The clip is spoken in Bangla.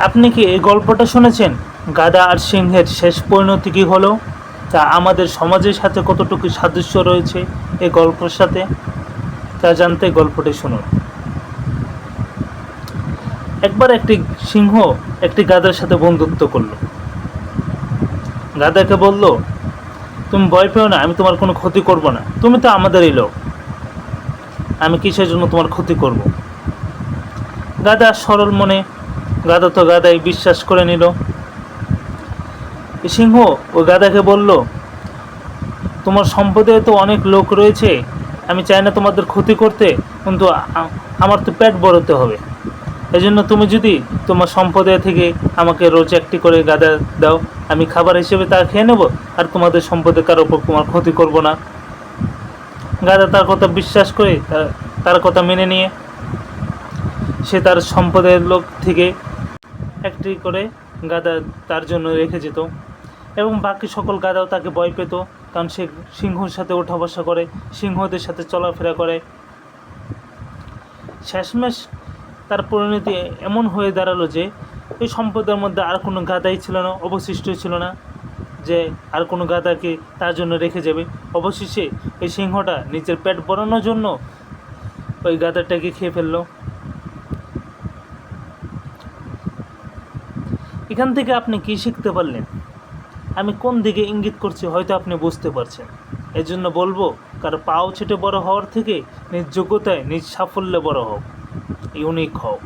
আপনি কি এই গল্পটা শুনেছেন? গাদা আর সিংহের শেষ পরিণতি কী হলো? তা আমাদের সমাজের সাথে কতটুকু সাদৃশ্য রয়েছে এই গল্পের সাথে? তা জানতে গল্পটি শুনুন। একবার একটি সিংহ একটি গাদার সাথে বন্ধুত্ব করল। গাদাকে বলল, তুমি ভয় পেও না, আমি তোমার কোনো ক্ষতি করব না। তুমি তো আমাদেরই লোক। আমি কিসের জন্য তোমার ক্ষতি করব? গাদা সরল মনে গাদা তো গাদাই বিশ্বাস করে নিল। সিংহ ও গাদাকে বলল, তোমার সম্পদে তো অনেক লোক রয়েছে, আমি চাই না তোমাদের ক্ষতি করতে, কিন্তু আমার তো পেট বড়তে হবে। এই জন্য তুমি যদি তোমার সম্পদে থেকে আমাকে রোজ একটি করে গাদা দাও, আমি খাবার হিসেবে তা খেয়ে নেব, আর তোমাদের সম্পদে কারও উপর তোমার ক্ষতি করব না। গাদা তার কথা বিশ্বাস করে, তার কথা মেনে নিয়ে, সে তার সম্পদের লোক থেকে একটি করে গাদা তার জন্য রেখে যেত এবং বাকি সকল গাদাও তাকে ভয় পেত, কারণ সে সিংহর সাথে ওঠা বসা করে, সিংহদের সাথে চলাফেরা করে। শেষমেশ তার পরিণতি এমন হয়ে দাঁড়াল যে, এই সম্পদের মধ্যে আর কোনো গাদাই ছিল না অবশিষ্ট ছিল না যে আর কোনো গাদাকে তার জন্য রেখে যাবে। অবশেষে এই সিংহটা নিজের পেট ভরানোর জন্য ওই গাদাটাকে খেয়ে ফেলল। এখান থেকে আপনি কি শিখতে পারলেন? আমি কোন দিকে ইঙ্গিত করছি হয়তো আপনি বুঝতে পারছেন। এর জন্য বলব, কারও পাও ছেটে বড় হওয়ার থেকে নিজ যোগ্যতায়, নিজ সাফল্যে বড় হোক ইউনিক হও।